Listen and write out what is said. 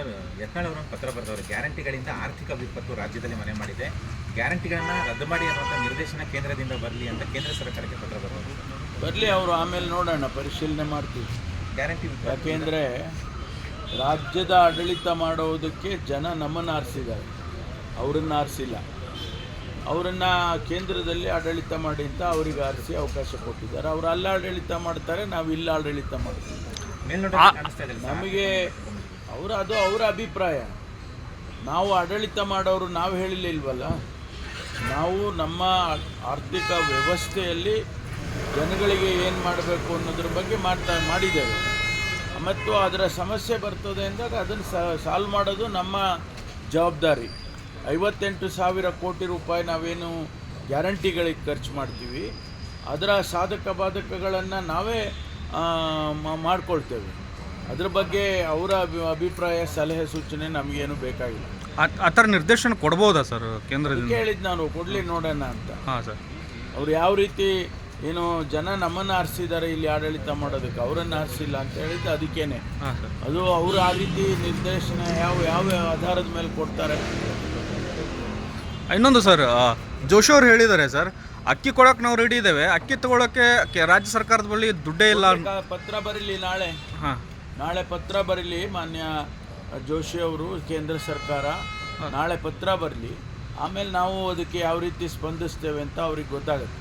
Sir Yatnal ಅವರು ಪತ್ರ ಬರೆದವರು. ಗ್ಯಾರಂಟಿಗಳಿಂದ ಆರ್ಥಿಕ ವಿಪತ್ತು ರಾಜ್ಯದಲ್ಲಿ ಮನೆ ಮಾಡಿದೆ. ಗ್ಯಾರಂಟಿಗಳನ್ನ ರದ್ದು ಮಾಡಿ ಅನ್ನುವಂಥ ನಿರ್ದೇಶನ ಕೇಂದ್ರದಿಂದ ಬರಲಿ ಅಂತ ಕೇಂದ್ರ ಸರ್ಕಾರಕ್ಕೆ ಪತ್ರ ಬರೆದವರು. ಬರಲಿ ಅವರು ಆಮೇಲೆ ನೋಡೋಣ ಪರಿಶೀಲನೆ ಮಾಡ್ತೀವಿ. ಗ್ಯಾರಂಟಿ ಯಾಕೆಂದರೆ ರಾಜ್ಯದ ಆಡಳಿತ ಮಾಡೋದಕ್ಕೆ ಜನ ನಮ್ಮನ್ನು ಆರಿಸಿದ್ದಾರೆ. ಅವರನ್ನು ಆರಿಸಿಲ್ಲ. ಅವರನ್ನು ಕೇಂದ್ರದಲ್ಲಿ ಆಡಳಿತ ಮಾಡಿ ಅಂತ ಅವರಿಗೆ ಆರಿಸಿ ಅವಕಾಶ ಕೊಟ್ಟಿದ್ದಾರೆ. ಅವರು ಅಲ್ಲಿ ಆಡಳಿತ ಮಾಡ್ತಾರೆ ನಾವು ಇಲ್ಲಿ ಆಡಳಿತ ಮಾಡ್ತೀವಿ. ನಮಗೆ ಅವರ ಅದು ಅವರ ಅಭಿಪ್ರಾಯ. ನಾವು ಆಡಳಿತ ಮಾಡೋರು ನಾವು ಹೇಳಲಿಲ್ವಲ್ಲ ನಾವು ನಮ್ಮ ಆರ್ಥಿಕ ವ್ಯವಸ್ಥೆಯಲ್ಲಿ ಜನಗಳಿಗೆ ಏನು ಮಾಡಬೇಕು ಅನ್ನೋದ್ರ ಬಗ್ಗೆ ಮಾಡ್ತಾ ಮಾಡಿದ್ದೇವೆ. ಮತ್ತು ಅದರ ಸಮಸ್ಯೆ ಬರ್ತದೆ ಅಂದಾಗ ಅದನ್ನು ಸಾಲ್ವ್ ಮಾಡೋದು ನಮ್ಮ ಜವಾಬ್ದಾರಿ. ಐವತ್ತೆಂಟು ಸಾವಿರ ಕೋಟಿ ರೂಪಾಯಿ ನಾವೇನು ಗ್ಯಾರಂಟಿಗಳಿಗೆ ಖರ್ಚು ಮಾಡ್ತೀವಿ. ಅದರ ಸಾಧಕ ಬಾಧಕಗಳನ್ನು ನಾವೇ ಮಾಡಿಕೊಳ್ತೇವೆ. ಅದ್ರ ಬಗ್ಗೆ ಅವರ ಅಭಿ- ಅಭಿಪ್ರಾಯ ಸಲಹೆ ಸೂಚನೆ ನಮಗೇನು ಬೇಕಾಗಿಲ್ಲ. ಆ- ಥರ ನಿರ್ದೇಶನ ಕೊಡ್ಬೋದಾ ಸರ್ ಕೇಂದ್ರದಿಂದ? ಹೇಳಿದ್ದು ನಾನು ಕೊಡಲಿ ನೋಡೋಣ ಅಂತ. ಹಾಂ ಸರ್. ಅವ್ರು ಯಾವ ರೀತಿ ಏನು ಜನ ನಮ್ಮನ್ನು ಆರಿಸಿದ್ದಾರೆ ಇಲ್ಲಿ ಆಡಳಿತ ಮಾಡೋದಕ್ಕೆ ಅವರನ್ನು ಆರಿಸಿಲ್ಲ ಅಂತ ಹೇಳಿದ್ದು ಅದಕ್ಕೇನೆ. ಹಾಂ ಸರ್. ಅದು ಅವರು ಆ ರೀತಿ ನಿರ್ದೇಶನ ಯಾವ ಯಾವ ಆಧಾರದ ಮೇಲೆ ಕೊಡ್ತಾರೆ? ಇನ್ನೊಂದು ಸರ್ ಜೋಶಿ ಅವ್ರು ಹೇಳಿದ್ದಾರೆ ಸರ್ ಅಕ್ಕಿ ಕೊಡೋಕೆ ನಾವು ರೆಡಿ ಇದ್ದೇವೆ. ಅಕ್ಕಿ ತಗೊಳಕ್ಕೆ ಕೆ- ರಾಜ್ಯ ಸರ್ಕಾರದ ಬಳಿ ದುಡ್ಡೇ ಇಲ್ಲ. ಪತ್ರ ಬರೀಲಿ ನಾಳೆ. ಹಾಂ. ನಾಳೆ ಪತ್ರ ಬರಲಿ ಮಾನ್ಯ ಜೋಶಿ ಅವರು ಕೇಂದ್ರ ಸರ್ಕಾರ. ನಾಳೆ ಪತ್ರ ಬರಲಿ. ಆಮೇಲೆ ನಾವು ಅದಕ್ಕೆ ಯಾವ ರೀತಿ ಸ್ಪಂದಿಸ್ತೇವೆ ಅಂತ ಅವ್ರಿಗೆ ಗೊತ್ತಾಗುತ್ತೆ.